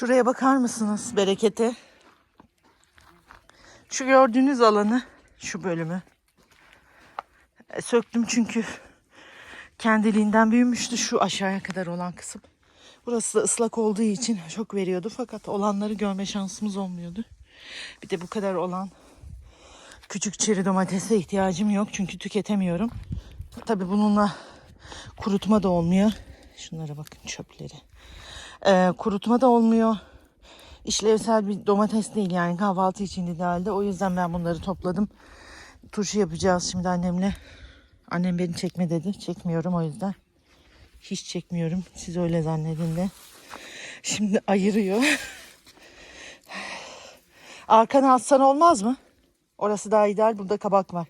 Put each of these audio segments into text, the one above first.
Şuraya bakar mısınız berekete? Şu gördüğünüz alanı, şu bölümü. E, Söktüm çünkü kendiliğinden büyümüştü şu aşağıya kadar olan kısım. Burası da ıslak olduğu için çok veriyordu fakat olanları görme şansımız olmuyordu. Bir de bu kadar olan küçük çeri domatese ihtiyacım yok çünkü tüketemiyorum. Tabii bununla kurutma da olmuyor. Şunlara bakın çöpleri. Ee, kurutma da olmuyor. İşlevsel bir domates değil yani kahvaltı için idealde. O yüzden ben bunları topladım. Turşu yapacağız şimdi annemle. Annem beni çekme dedi. Çekmiyorum o yüzden. Hiç çekmiyorum. Siz öyle zannedin de. Şimdi ayırıyor. Arkana atsan olmaz mı? Orası daha ideal. Burada kabak var.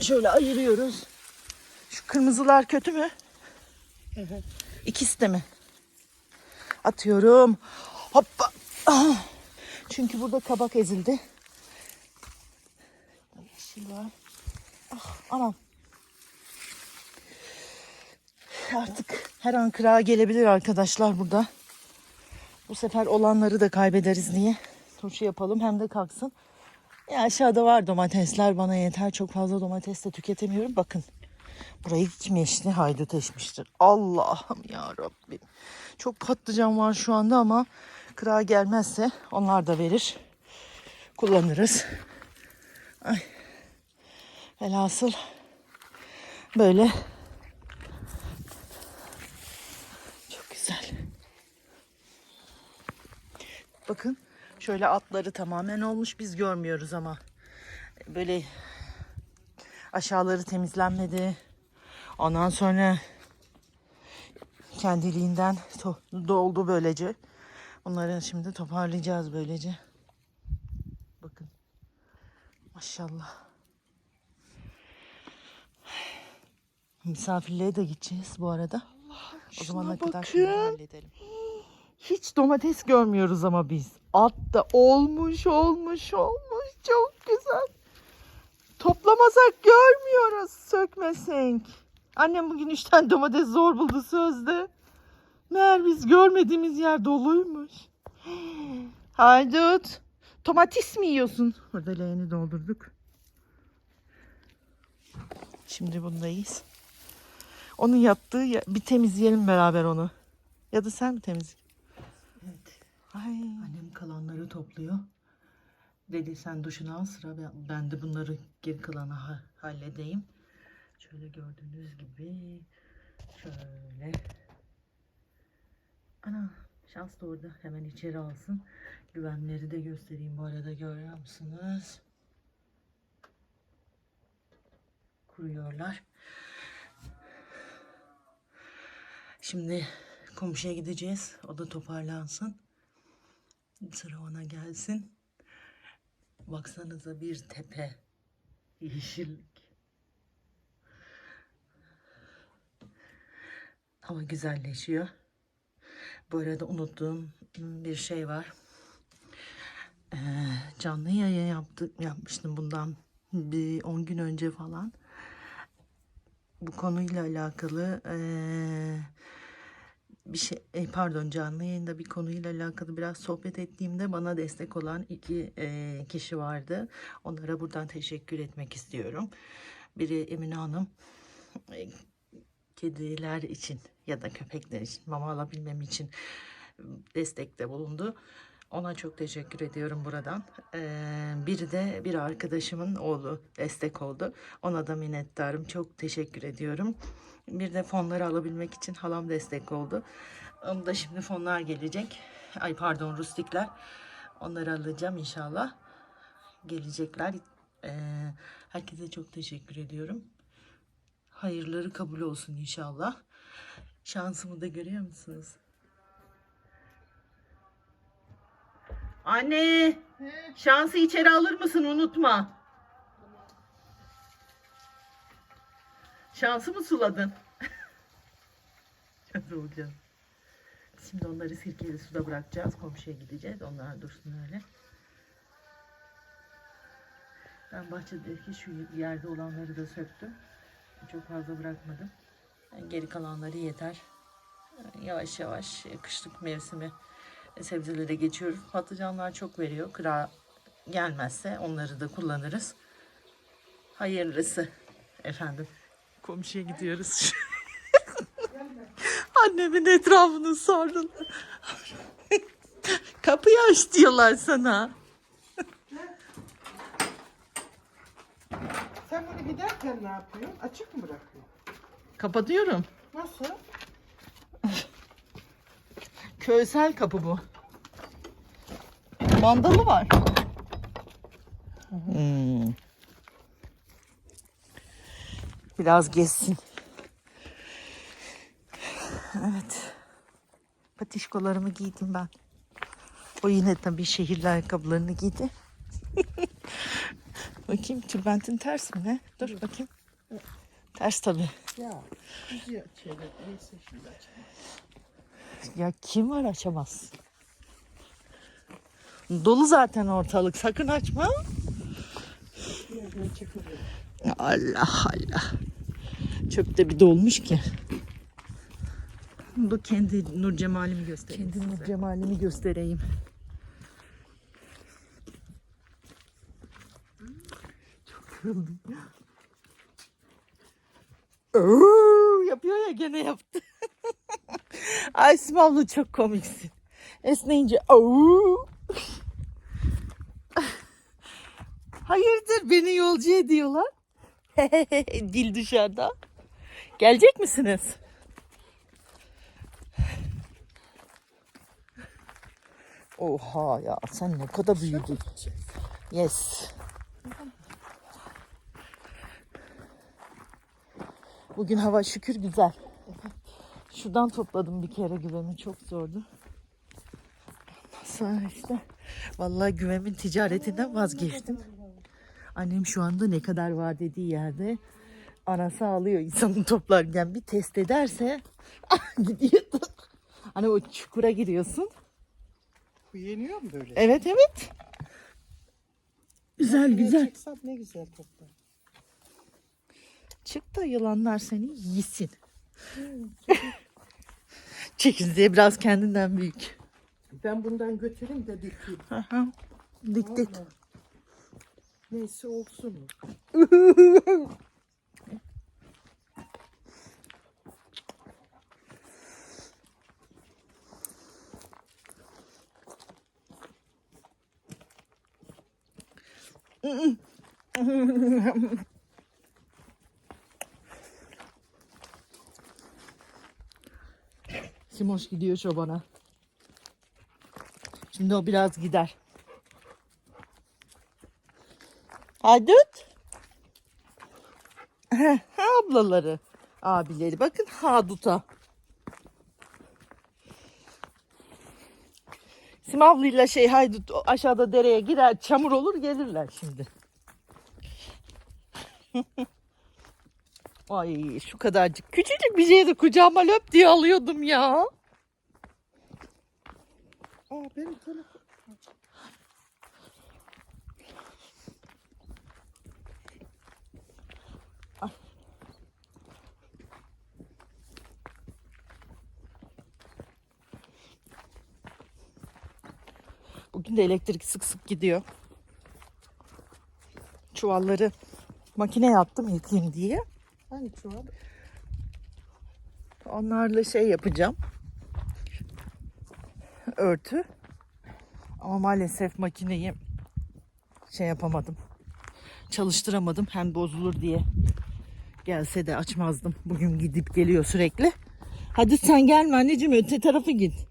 Şöyle ayırıyoruz. Şu kırmızılar kötü mü? İkisi de mi? Atıyorum. Hoppa. Ah. Çünkü burada kabak ezildi. Yeşil var. Ah, anam. Artık her an kırağa gelebilir arkadaşlar burada. Bu sefer olanları da kaybederiz diye. Turşu yapalım hem de kalksın. Ya aşağıda var domatesler bana yeter. Çok fazla domates de tüketemiyorum. Bakın. Burayı kim eşti? Haydut eşmiştir. Allah'ım ya Rabbim. Çok patlıcan var şu anda ama kırağa gelmezse onlar da verir. Kullanırız. Ay. Velhasıl böyle çok güzel. Bakın şöyle atları tamamen olmuş biz görmüyoruz ama böyle aşağıları temizlenmedi. Ondan sonra kendiliğinden doldu böylece. Bunları şimdi toparlayacağız böylece. Bakın. Maşallah. Misafirliğe de gideceğiz bu arada. o zamana kadar şunları halledelim. Hiç domates görmüyoruz ama biz. At da olmuş olmuş olmuş çok güzel. Toplamasak görmüyoruz sökmesek. Annem bugün tane domates zor buldu sözde. Meğer biz görmediğimiz yer doluymuş. Haydut. Domates mi yiyorsun? Burada leğeni doldurduk. Şimdi bundayız. Onun yattığı yer- bir temizleyelim beraber onu. Ya da sen mi temizle? Evet. Ay. Annem kalanları topluyor. Dedi sen duşunu al sıra ben, ben de bunları geri kalanı ha- halledeyim. Şöyle gördüğünüz gibi şöyle. Ana şans da orada hemen içeri alsın. Güvenleri de göstereyim bu arada görüyor musunuz? Kuruyorlar. Şimdi komşuya gideceğiz. O da toparlansın. Sıra ona gelsin. Baksanıza bir tepe. Yeşillik. Ama güzelleşiyor. Bu arada unuttuğum bir şey var. Ee, canlı yayın yaptı, yapmıştım bundan bir 10 gün önce falan. Bu konuyla alakalı ee, bir şey e, pardon canlı yayında bir konuyla alakalı biraz sohbet ettiğimde bana destek olan iki e, kişi vardı. Onlara buradan teşekkür etmek istiyorum. Biri Emine Hanım e, kediler için ya da köpekler için mama alabilmem için destekte bulundu. Ona çok teşekkür ediyorum buradan. Ee, biri de bir arkadaşımın oğlu destek oldu. Ona da minnettarım. Çok teşekkür ediyorum. Bir de fonları alabilmek için halam destek oldu. Onu da şimdi fonlar gelecek. Ay pardon rustikler. Onları alacağım inşallah. Gelecekler. Ee, herkese çok teşekkür ediyorum. Hayırları kabul olsun inşallah. Şansımı da görüyor musunuz? Anne, şansı içeri alır mısın? Unutma. Şansı mı suladın? Çok olacağız. Şimdi onları sirkeli suda bırakacağız. Komşuya gideceğiz. Onlar dursun öyle. Ben bahçedeki şu yerde olanları da söktüm. Çok fazla bırakmadım. Geri kalanları yeter. yavaş yavaş kışlık mevsimi sebzelere geçiyoruz. Patlıcanlar çok veriyor. Kıra gelmezse onları da kullanırız. Hayırlısı efendim. Komşuya gidiyoruz. Annemin etrafını sardın. Kapıyı aç diyorlar sana. Sen bunu giderken ne yapıyorsun? Açık mı bırakıyorsun? Kapatıyorum. Nasıl? Köysel kapı bu. Mandalı var. Hmm. Biraz gezsin. Evet. Patişkolarımı giydim ben. O yine tabii şehirli ayakkabılarını giydi. bakayım tülbentin ters mi ne? Dur bakayım. Ters tabii. Ya. Güzel şeyler. Neyse şimdi açalım. Ya kim var açamaz? Dolu zaten ortalık. Sakın açma. Çekiliyor. Allah Allah. Çöpte bir dolmuş ki. Bu kendi nur cemalimi göstereyim. Kendi nur cemalimi göstereyim. Çok yoruldum. Yapıyor ya gene yaptı. Aysim abla çok komiksin. Esneyince. Hayırdır beni yolcu ediyorlar. Dil dışarıda. Gelecek misiniz? Oha ya sen ne kadar büyüdün. Yes. Bugün hava şükür güzel. Şuradan topladım bir kere güvemi çok zordu. Ondan sonra işte vallahi güvemin ticaretinden vazgeçtim. Annem şu anda ne kadar var dediği yerde anası alıyor insanı toplarken bir test ederse gidiyordu. Hani o çukura giriyorsun. Bu yeniyor mu böyle? Evet evet. Güzel güzel. Çıksam ne güzel toplar. Çık da yılanlar seni yesin. Çekirdeği biraz kendinden büyük. Ben bundan götüreyim de dikeyim. Aha. Dik dik. Vallahi. Neyse olsun. Simoş gidiyor çobana. Şimdi o biraz gider. Haydut. Ablaları, abileri. Bakın Hadut'a. Simavlı'yla şey Haydut aşağıda dereye girer, çamur olur gelirler şimdi. Ay şu kadarcık küçücük bir şeydi kucağıma löp diye alıyordum ya. Aa benim telefon. Bugün de elektrik sık sık gidiyor. Çuvalları makineye attım yıkayayım diye. Hangi çuval? Onlarla şey yapacağım. Örtü. Ama maalesef makineyi şey yapamadım. Çalıştıramadım. Hem bozulur diye. Gelse de açmazdım. Bugün gidip geliyor sürekli. Hadi sen gelme anneciğim öte tarafa git.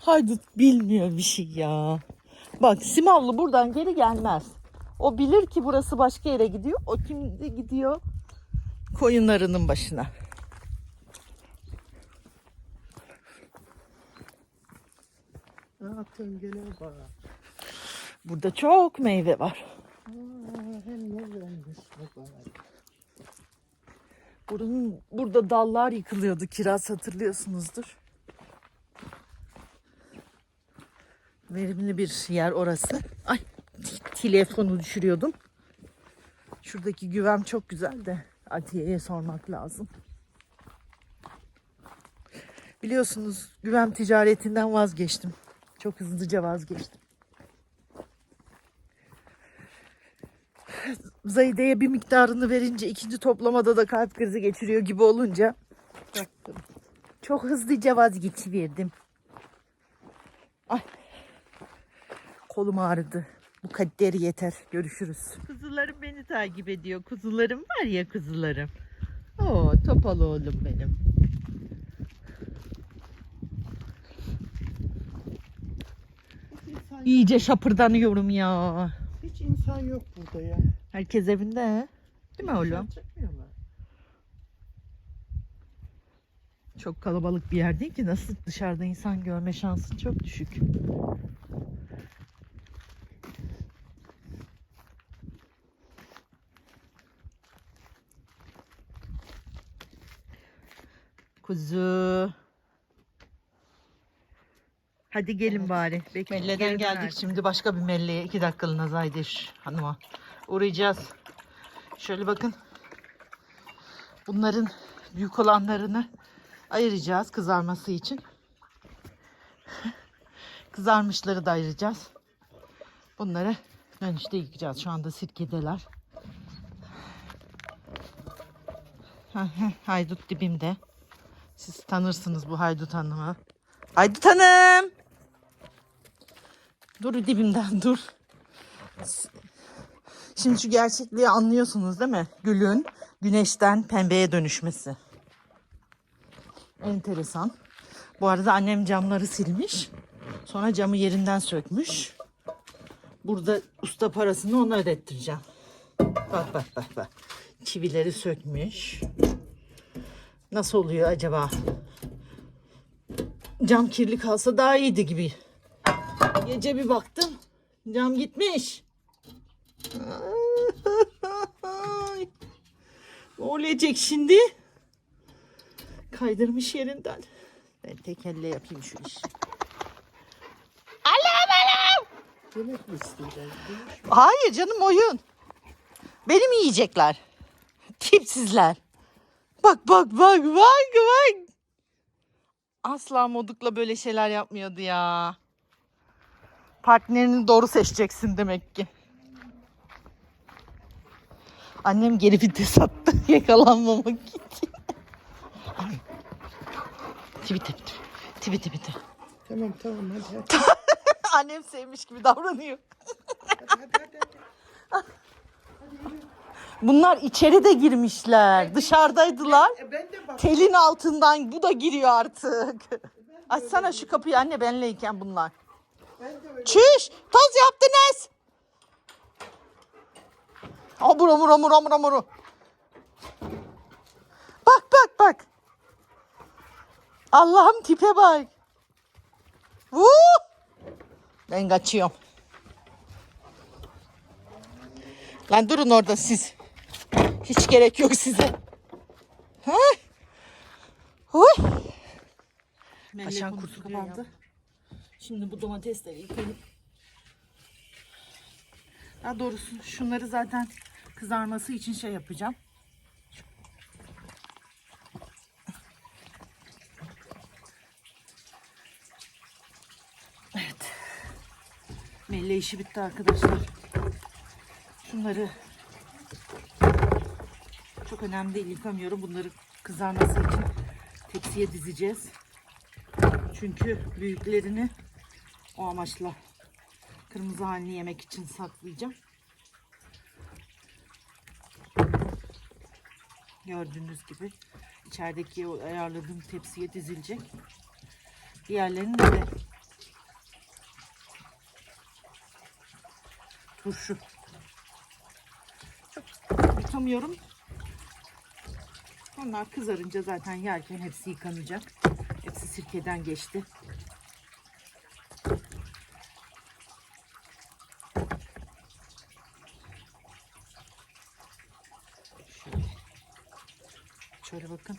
Haydut bilmiyor bir şey ya. Bak Simavlı buradan geri gelmez. O bilir ki burası başka yere gidiyor. O şimdi gidiyor koyunlarının başına. Aa tengele bak. Burada çok meyve var. Aa hem ne vermiş baba. Buranın, burada dallar yıkılıyordu kiraz hatırlıyorsunuzdur. Verimli bir yer orası. Ay telefonu düşürüyordum. Şuradaki güvem çok güzel de Atiye'ye sormak lazım. Biliyorsunuz güven ticaretinden vazgeçtim. Çok hızlıca vazgeçtim. Zahide'ye bir miktarını verince ikinci toplamada da kalp krizi geçiriyor gibi olunca Baktım. çok hızlıca vazgeçiverdim. Ay. Kolum ağrıdı. Bu kadderi yeter. Görüşürüz. Kuzularım beni takip ediyor. Kuzularım var ya kuzularım. Oo topal oğlum benim. İnsan, İyice şapırdanıyorum ya. hiç insan yok burada ya. Herkes evinde. he? Değil mi oğlum? Çok kalabalık bir yer değil ki. Nasıl dışarıda insan görme şansın çok düşük. Kuzu. Hadi gelin bari. Melle'den geldik şimdi başka bir melleye. iki dakikalığına Zaydeş hanıma. Uğrayacağız. Şöyle bakın. Bunların büyük olanlarını ayıracağız kızarması için. Kızarmışları da ayıracağız. Bunları dönüşte yıkayacağız. Şu anda sirkedeler. Ha, ha, Haydut dibimde. Siz tanırsınız bu Haydut Hanım'ı. Haydut Hanım! Dur dibimden dur. Şimdi şu gerçekliği anlıyorsunuz değil mi? Gülün güneşten pembeye dönüşmesi. Enteresan. Bu arada annem camları silmiş. Sonra camı yerinden sökmüş. Burada usta parasını ona ödettireceğim. Bak bak bak bak. Çivileri sökmüş. Nasıl oluyor acaba? Cam kirli kalsa daha iyiydi gibi. Gece bir baktım. Cam gitmiş. Ne olacak şimdi? Kaydırmış yerinden. Ben tek elle yapayım şu işi. Yemek mi istiyorlar? Yemiş mi? Hayır canım oyun. Beni mi yiyecekler? Tipsizler. Bak bak bak bak bak. Asla modukla böyle şeyler yapmıyordu ya. Partnerini doğru seçeceksin demek ki. Annem geri vites attı yakalanmamak için. Tibi tibi. Tibi tibi tibi. Tamam tamam hadi hadi. Annem sevmiş gibi davranıyor. hadi, hadi, hadi. Bunlar içeri de girmişler. Dışarıdaydılar. E ben de bak. Telin altından bu da giriyor artık. Açsana şu kapıyı anne benleyken bunlar. Ben de öyle. Çüş toz yaptınız. Amur amur amur amur amur. Bak bak bak. Allah'ım tipe bak. Vuu. Ben kaçıyorum. Lan durun orada siz. Hiç gerek yok size. Ha? Huy. Kaşan kursu kapandı. Şimdi bu domatesleri yıkayıp daha doğrusu şunları zaten kızarması için şey yapacağım. Evet. Melle işi bitti arkadaşlar. Şunları çok önemli değil yıkamıyorum. Bunları kızarması için tepsiye dizeceğiz. Çünkü büyüklerini o amaçla kırmızı halini yemek için saklayacağım. Gördüğünüz gibi içerideki ayarladığım tepsiye dizilecek. Diğerlerini de turşu. Çok yıkamıyorum. Onlar kızarınca zaten yerken hepsi yıkanacak. Hepsi sirkeden geçti. Şöyle. Bakın.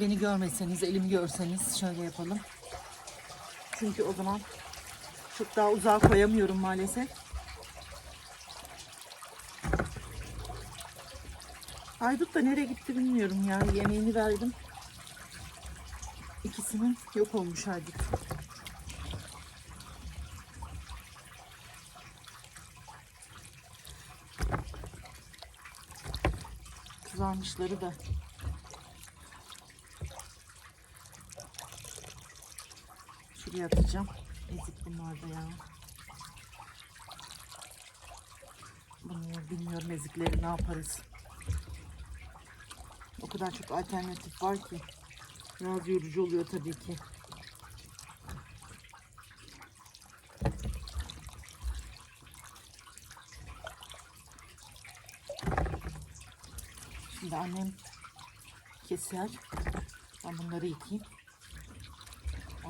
beni görmeseniz, elimi görseniz şöyle yapalım. Çünkü o zaman çok daha uzağa koyamıyorum maalesef. Haydut da nereye gitti bilmiyorum ya. Yemeğini verdim. İkisinin yok olmuş Haydut. Kızarmışları da. Şuraya atacağım. Ezik bunlar da ya. Bunu bilmiyorum ezikleri ne yaparız. O kadar çok alternatif var ki. Biraz yorucu oluyor tabii ki. Şimdi annem keser. Ben bunları yıkayayım.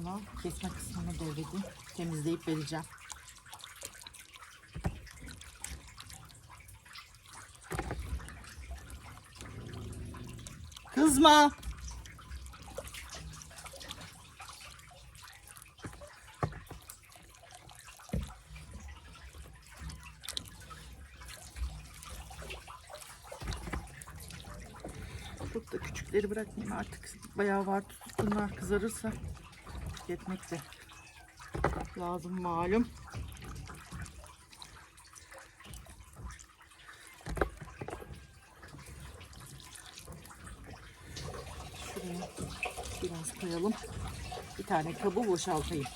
Ona kesme kısmını devredeyim. Temizleyip vereceğim. Kızma. Çok da küçükleri bırakmayayım artık. Bayağı var. Bunlar kızarırsa tüketmek de lazım malum. Şuraya biraz koyalım. Bir tane kabı boşaltayım.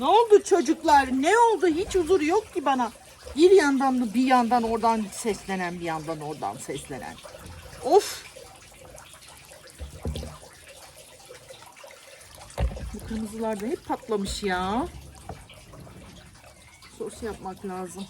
Ne oldu çocuklar? Ne oldu? Hiç huzur yok ki bana. Bir yandan mı bir yandan oradan seslenen bir yandan oradan seslenen. Of! Bu kırmızılar da hep patlamış ya. Sos yapmak lazım.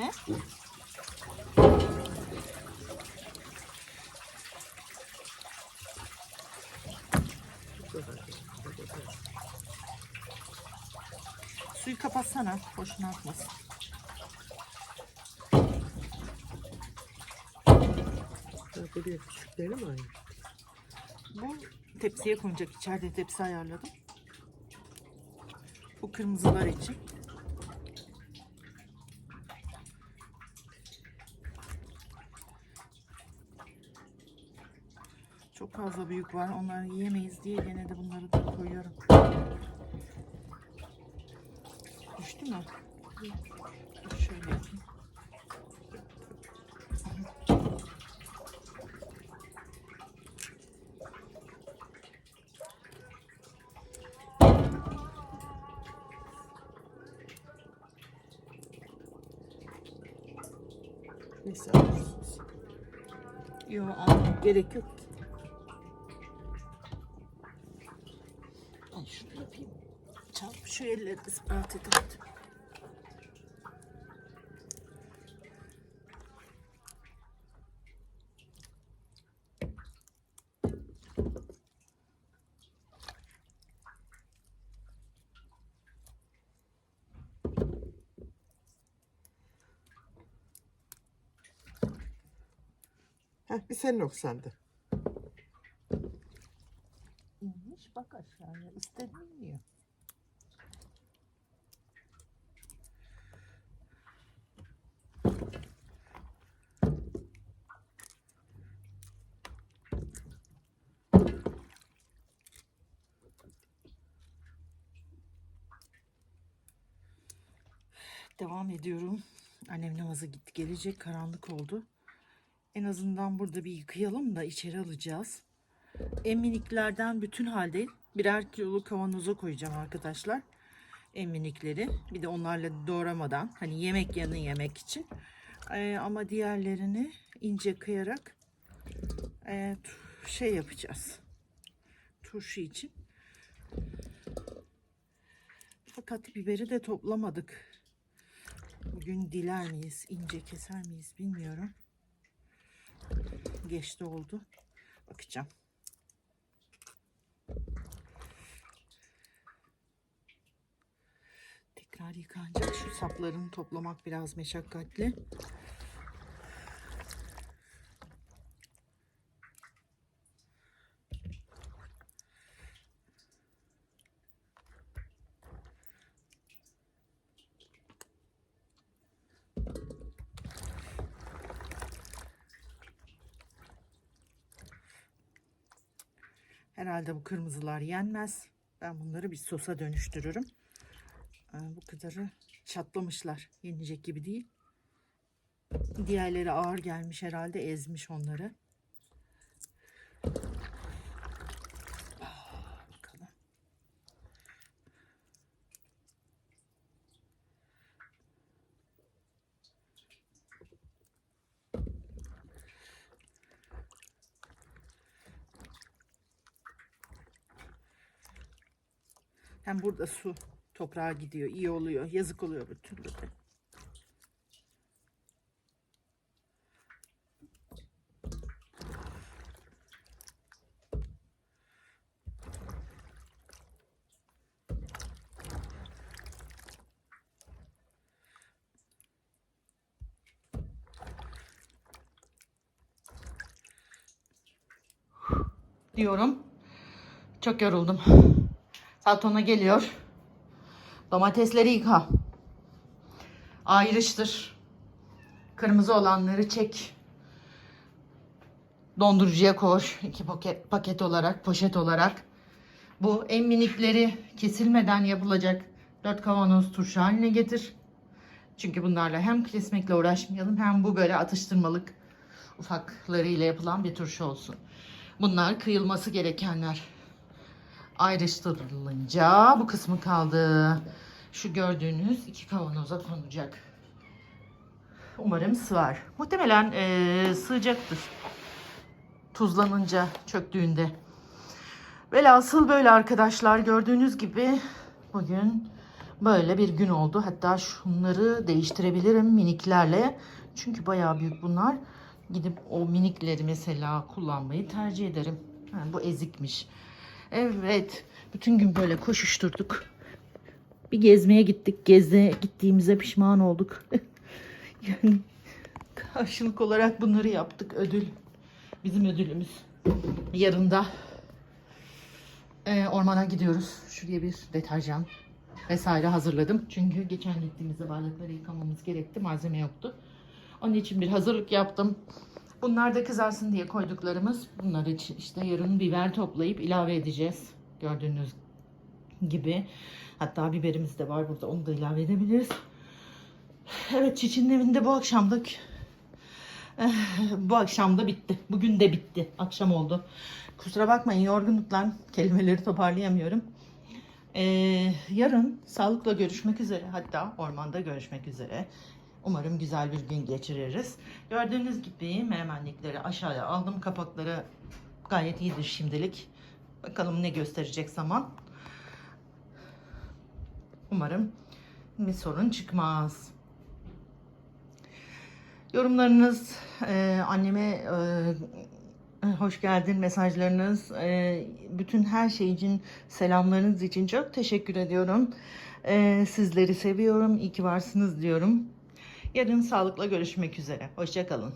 Ne? Suyu kapatsana. Boşuna akmasın. Ha, buraya küçükleri mi aynı? Bu tepsiye konacak. İçeride tepsi ayarladım. Bu kırmızılar için. fazla büyük var. Onları yiyemeyiz diye gene de bunları da koyuyorum. Düştü mü? Şöyle Yok gerek yok. Şu elleri ispat edelim. Heh, bir sen noksandı. İnmiş bak aşağıya. İstediğin yiyor. Devam ediyorum. Annem namaza gitti gelecek. Karanlık oldu. En azından burada bir yıkayalım da içeri alacağız. En miniklerden bütün halde birer kiloluk kavanoza koyacağım arkadaşlar. En minikleri. Bir de onlarla doğramadan hani yemek yanı yemek için. Ee, ama diğerlerini ince kıyarak e, şey yapacağız. Turşu için. Fakat biberi de toplamadık. Bugün diler miyiz, ince keser miyiz bilmiyorum. Geçti oldu. Bakacağım. Tekrar yıkanacak. Şu saplarını toplamak biraz meşakkatli. Herhalde bu kırmızılar yenmez. Ben bunları bir sosa dönüştürürüm. Ee, bu kadarı çatlamışlar. Yenecek gibi değil. Diğerleri ağır gelmiş herhalde ezmiş onları. Ah, Bakalım. Hem burada su toprağa gidiyor. iyi oluyor. Yazık oluyor bir türlü de. diyorum. Çok yoruldum. Saat 10'a geliyor. Domatesleri yıka. Ayrıştır. Kırmızı olanları çek. Dondurucuya koy. İki paket, paket olarak, poşet olarak. Bu en minikleri kesilmeden yapılacak dört kavanoz turşu haline getir. Çünkü bunlarla hem kesmekle uğraşmayalım hem bu böyle atıştırmalık ufaklarıyla yapılan bir turşu olsun. Bunlar kıyılması gerekenler ayrıştırılınca bu kısmı kaldı. Şu gördüğünüz iki kavanoza konacak. Umarım sığar. Muhtemelen eee, sığacaktır. Tuzlanınca çöktüğünde. Velhasıl böyle arkadaşlar gördüğünüz gibi bugün böyle bir gün oldu. Hatta şunları değiştirebilirim miniklerle. Çünkü bayağı büyük bunlar. Gidip o minikleri mesela kullanmayı tercih ederim. Ha, bu ezikmiş. Evet. Bütün gün böyle koşuşturduk. Bir gezmeye gittik. Gezde gittiğimize pişman olduk. yani karşılık olarak bunları yaptık. Ödül. Bizim ödülümüz. Yarın da e, ormana gidiyoruz. Şuraya bir deterjan vesaire hazırladım. Çünkü geçen gittiğimizde bardakları yıkamamız gerekti. Malzeme yoktu. Onun için bir hazırlık yaptım. Bunlar da kızarsın diye koyduklarımız. Bunlar için işte yarın biber toplayıp ilave edeceğiz. Gördüğünüz gibi. Hatta biberimiz de var burada. Onu da ilave edebiliriz. Evet Çiçin'in evinde bu akşamda Eh, bu akşam da bitti. Bugün de bitti. Akşam oldu. Kusura bakmayın yorgunluktan kelimeleri toparlayamıyorum. Ee, yarın sağlıkla görüşmek üzere. Hatta ormanda görüşmek üzere. Umarım güzel bir gün geçiririz. Gördüğünüz gibi menemenlikleri aşağıya aldım. Kapakları gayet iyidir şimdilik. Bakalım ne gösterecek zaman. Umarım bir sorun çıkmaz. Yorumlarınız, e, anneme e, hoş geldin mesajlarınız, e, bütün her şey için selamlarınız için çok teşekkür ediyorum. E, sizleri seviyorum, iyi ki varsınız diyorum. Yarın sağlıkla görüşmek üzere. Hoşçakalın.